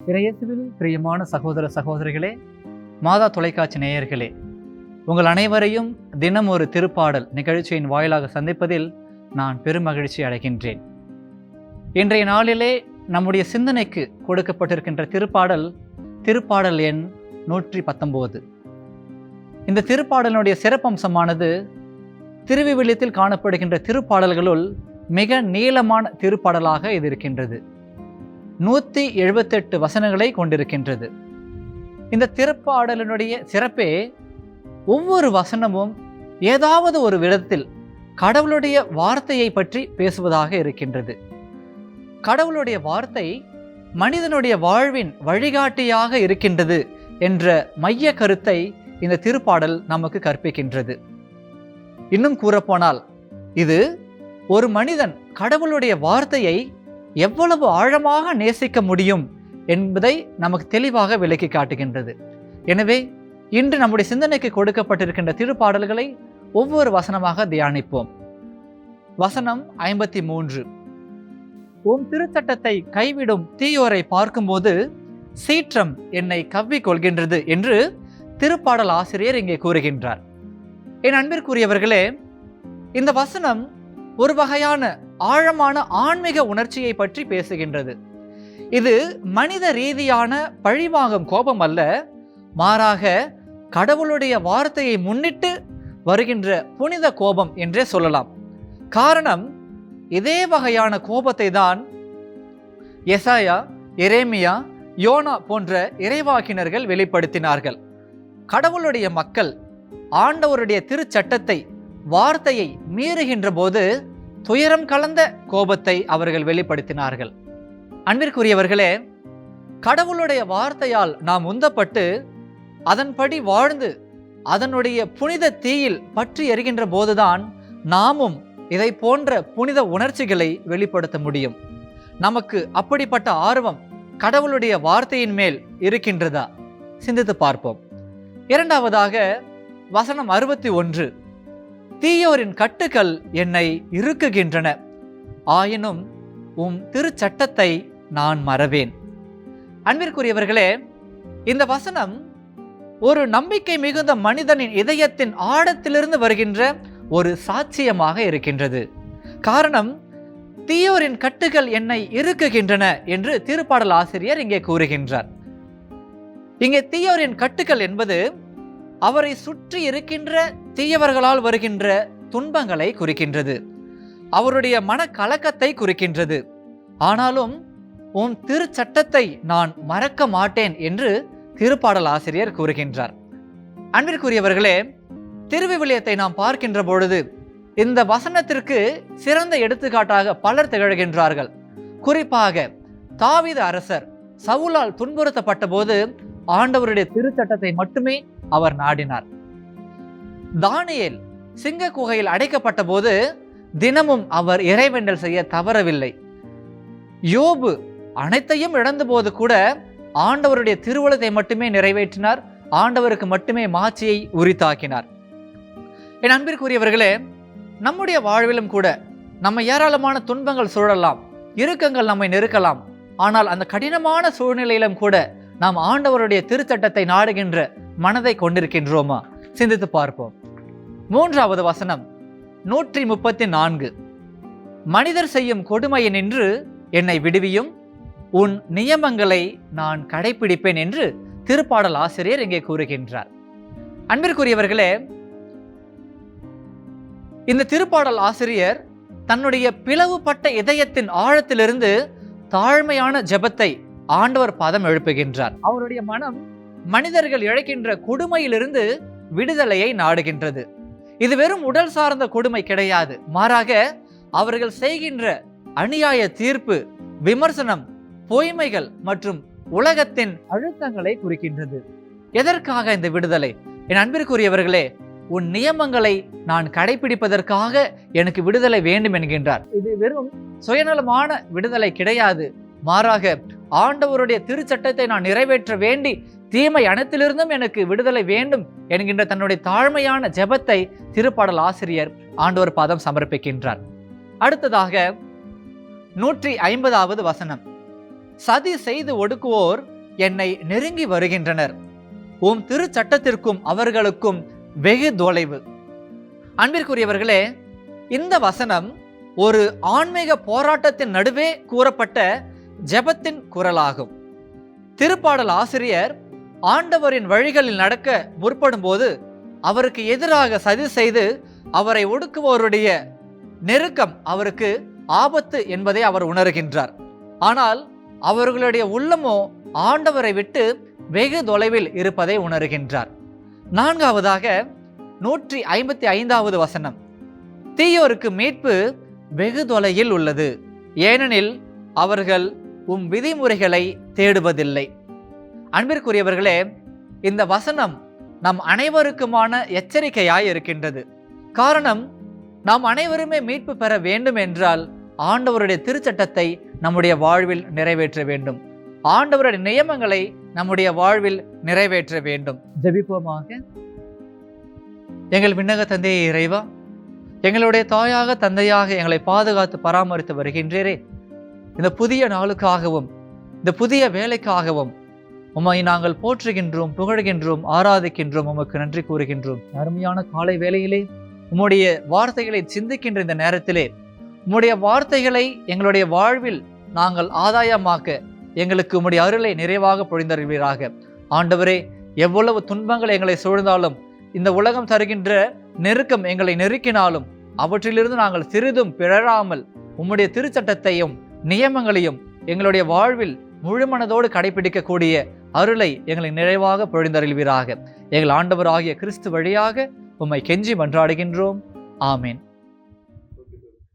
இறையேசுவில் பிரியமான சகோதர சகோதரிகளே மாதா தொலைக்காட்சி நேயர்களே உங்கள் அனைவரையும் தினம் ஒரு திருப்பாடல் நிகழ்ச்சியின் வாயிலாக சந்திப்பதில் நான் பெருமகிழ்ச்சி அடைகின்றேன். இன்றைய நாளிலே நம்முடைய சிந்தனைக்கு கொடுக்கப்பட்டிருக்கின்ற திருப்பாடல் திருப்பாடல் எண் நூற்றி பத்தொம்போது இந்த திருப்பாடலினுடைய சிறப்பம்சமானது திருவிவிலியத்தில் காணப்படுகின்ற திருப்பாடல்களுள் மிக நீளமான திருப்பாடலாக இது இருக்கின்றது. நூற்றி எழுபத்தெட்டு வசனங்களை கொண்டிருக்கின்றது. இந்த திருப்பாடலினுடைய சிறப்பே ஒவ்வொரு வசனமும் ஏதாவது ஒரு விதத்தில் கடவுளுடைய வார்த்தையை பற்றி பேசுவதாக இருக்கின்றது. கடவுளுடைய வார்த்தை மனிதனுடைய வாழ்வின் வழிகாட்டியாக இருக்கின்றது என்ற மைய கருத்தை இந்த திருப்பாடல் நமக்கு கற்பிக்கின்றது. இன்னும் கூறப்போனால் இது ஒரு மனிதன் கடவுளுடைய வார்த்தையை எவ்வளவு ஆழமாக நேசிக்க முடியும் என்பதை நமக்கு தெளிவாக விளக்கி காட்டுகின்றது. எனவே இன்று நம்முடைய சிந்தனைக்கு கொடுக்கப்பட்டிருக்கின்ற திருப்பாடல்களை ஒவ்வொரு வசனமாக தியானிப்போம். வசனம் ஐம்பத்தி மூன்று உம் திருச்சட்டத்தை கைவிடும் தீயோரை பார்க்கும்போது சீற்றம் என்னை கவ்விக் கொள்கின்றது என்று திருப்பாடல் ஆசிரியர் இங்கே கூறுகின்றார். என் அன்பிற்குரியவர்களே இந்த வசனம் ஒரு வகையான ஆழமான ஆன்மீக உணர்ச்சியை பற்றி பேசுகின்றது. இது மனித ரீதியான பழிவாங்கும் கோபம் அல்ல மாறாக கடவுளுடைய வார்த்தையை முன்னிட்டு வருகின்ற புனித கோபம் என்றே சொல்லலாம். காரணம் இதே வகையான கோபத்தை தான் எசாயா எரேமியா யோனா போன்ற இறைவாக்கினர்கள் வெளிப்படுத்தினார்கள். கடவுளுடைய மக்கள் ஆண்டவருடைய திருச்சட்டத்தை வார்த்தையை மீறுகின்ற போது துயரம் கலந்த கோபத்தை அவர்கள் வெளிப்படுத்தினார்கள். அன்பிற்குரியவர்களே கடவுளுடைய வார்த்தையால் நாம் உந்தப்பட்டு அதன்படி வாழ்ந்து அதனுடைய புனித தீயில் பற்றி எறிகின்ற போதுதான் நாமும் இதை போன்ற புனித உணர்ச்சிகளை வெளிப்படுத்த முடியும். நமக்கு அப்படிப்பட்ட ஆர்வம் கடவுளுடைய வார்த்தையின் மேல் இருக்கின்றதா? சிந்தித்து பார்ப்போம். இரண்டாவதாக வசனம் அறுபத்தி ஒன்று. தீயோரின் கட்டுகள் என்னை இருக்குகின்றன ஆயினும் உம் திருச்சட்டத்தை நான் மறவேன். அன்பிற்குரியவர்களே இந்த வசனம் ஒரு நம்பிக்கை மிகுந்த மனிதனின் இதயத்தின் ஆழத்திலிருந்து வருகின்ற ஒரு சாட்சியமாக இருக்கின்றது. காரணம் தீயோரின் கட்டுகள் என்னை இருக்குகின்றன என்று திருப்பாடல் ஆசிரியர் இங்கே கூறுகின்றார். இங்கே தீயோரின் கட்டுகள் என்பது அவரை சுற்றி இருக்கின்ற தீயவர்களால் வருகின்ற துன்பங்களை குறிக்கின்றது. அவருடைய மனக்கலக்கத்தை குறிக்கின்றது. ஆனாலும் உன் திருச்சட்டத்தை நான் மறக்க மாட்டேன் என்று திருப்பாடல் ஆசிரியர் கூறுகின்றார். அன்பிற்குரியவர்களே திருவிவிலியத்தை நாம் பார்க்கின்ற பொழுது இந்த வசனத்திற்கு சிறந்த எடுத்துக்காட்டாக பலர் திகழ்கின்றார்கள். குறிப்பாக தாவித அரசர் சவுலால் துன்புறுத்தப்பட்ட போது ஆண்டவருடைய திருச்சட்டத்தை மட்டுமே அவர் நாடினார். தானியல் சிங்க குகையில் அடைக்கப்பட்ட போது தினமும் அவர் இறைவேண்டல் செய்ய தவறவில்லை. யோபு அனைத்தையும் இழந்த போது கூட ஆண்டவருடைய திருவுளத்தை மட்டுமே நிறைவேற்றினார் ஆண்டவருக்கு மட்டுமே மாட்சியை உரித்தாக்கினார். என் அன்பிற்குரியவர்களே நம்முடைய வாழ்விலும் கூட நம்ம ஏராளமான துன்பங்கள் சூழலாம் இறுக்கங்கள் நம்மை நெருக்கலாம் ஆனால் அந்த கடினமான சூழ்நிலையிலும் கூட நாம் ஆண்டவருடைய திருச்சட்டத்தை நாடுகின்ற மனதை கொண்டிருக்கின்றோமா? சிந்தித்து பார்ப்போம். மூன்றாவது வசனம் நூற்றி முப்பத்தி நான்கு. மனிதர் செய்யும் கொடுமையை நின்று என்னை விடுவியும். உன் நியமங்களை நான் கடைபிடிப்பேன் என்று திருப்பாடல் ஆசிரியர் இங்கே கூறுகின்றார். அன்பிற்குரியவர்களே இந்த திருப்பாடல் ஆசிரியர் தன்னுடைய பிளவுபட்ட இதயத்தின் ஆழத்திலிருந்து தாழ்மையான ஜெபத்தை ஆண்டவர் பாதம் எழுப்புகின்றார். அவருடைய மனம் மனிதர்கள் இழைக்கின்ற கொடுமையிலிருந்து விடுதலையை நாடுகின்றது. இது வெறும் உடல் சார்ந்த கொடுமை கிடையாது. மாறாக அவர்கள் செய்கின்ற அநியாய தீர்ப்பு விமர்சனம் பொய்மைகள் மற்றும் உலகத்தின் அழுத்தங்களை குறிக்கின்றது. எதற்காக இந்த விடுதலை? என் அன்பிற்குரியவர்களே உன் நியமங்களை நான் கடைபிடிப்பதற்காக எனக்கு விடுதலை வேண்டும் என்கின்றார். இது வெறும் சுயநலமான விடுதலை கிடையாது. மாறாக ஆண்டவருடைய திருச்சட்டத்தை நான் நிறைவேற்ற வேண்டி தீமை அனைத்திலிருந்தும் எனக்கு விடுதலை வேண்டும் என்கின்ற தன்னுடைய தாழ்மையான ஜெபத்தை திருப்பாடல் ஆசிரியர் ஆண்டவர் பாதம் சமர்ப்பிக்கின்றார். அடுத்ததாக நூற்றி ஐம்பதாவது வசனம். சதி செய்து ஒடுக்குவோர் என்னை நெருங்கி வருகின்றனர். உம் திருச்சட்டத்திற்கும் அவர்களுக்கும் வெகு தொலைவு. அன்பிற்குரியவர்களே இந்த வசனம் ஒரு ஆன்மீக போராட்டத்தின் நடுவே கூறப்பட்ட ஜெபத்தின் குரலாகும். திருப்பாடல் ஆசிரியர் ஆண்டவரின் வழிகளில் நடக்க முற்படும்போது அவருக்கு எதிராக சதி செய்து அவரை ஒடுக்குவோருடைய நெருக்கம் அவருக்கு ஆபத்து என்பதை அவர் உணர்கின்றார். ஆனால் அவர்களுடைய உள்ளமோ ஆண்டவரை விட்டு வெகு தொலைவில் இருப்பதை உணர்கின்றார். நான்காவதாக நூற்றி ஐம்பத்தி ஐந்தாவது வசனம். தீயோருக்கு மீட்பு வெகு தொலையில் உள்ளது. ஏனெனில் அவர்கள் உம் விதிமுறைகளை தேடுவதில்லை. அன்பிற்குரியவர்களே இந்த வசனம் நம் அனைவருக்குமான எச்சரிக்கையாய் இருக்கின்றது. காரணம் நாம் அனைவருமே மீட்பு பெற வேண்டும் என்றால் ஆண்டவருடைய திருச்சட்டத்தை நம்முடைய வாழ்வில் நிறைவேற்ற வேண்டும். ஆண்டவருடைய நியமங்களை நம்முடைய வாழ்வில் நிறைவேற்ற வேண்டும். ஜெபிப்போமாக. எங்கள் விண்ணக தந்தையை இறைவா எங்களுடைய தாயாக தந்தையாக எங்களை பாதுகாத்து பராமரித்து வருகின்றீரே. இந்த புதிய நாளுக்காகவும் இந்த புதிய வேலைக்காகவும் உம்மை நாங்கள் போற்றுகின்றோம் புகழ்கின்றோம் ஆராதிக்கின்றோம் உமக்கு நன்றி கூறுகின்றோம். அருமையான காலை வேளையிலே உம்முடைய வார்த்தைகளை சிந்திக்கின்ற இந்த நேரத்திலே உம்முடைய வார்த்தைகளை எங்களுடைய வாழ்வில் நாங்கள் ஆதாயமாக்க எங்களுக்கு உம்முடைய அருளை நிறைவாக பொழிந்தருவீராக ஆண்டவரே எவ்வளவு துன்பங்கள் எங்களை சூழ்ந்தாலும் இந்த உலகம் தருகின்ற நெருக்கம் எங்களை நெருக்கினாலும் அவற்றிலிருந்து நாங்கள் சிறிதும் பிழறாமல் உம்முடைய திருச்சட்டத்தையும் நியமங்களையும் எங்களுடைய வாழ்வில் முழுமனதோடு கடைபிடிக்கக்கூடிய அருளை எங்களை நிறைவாக பொழிந்தருள்வீராக. எங்கள் ஆண்டவராகிய கிறிஸ்து வழியாக உம்மை கெஞ்சி மன்றாடுகின்றோம். ஆமேன்.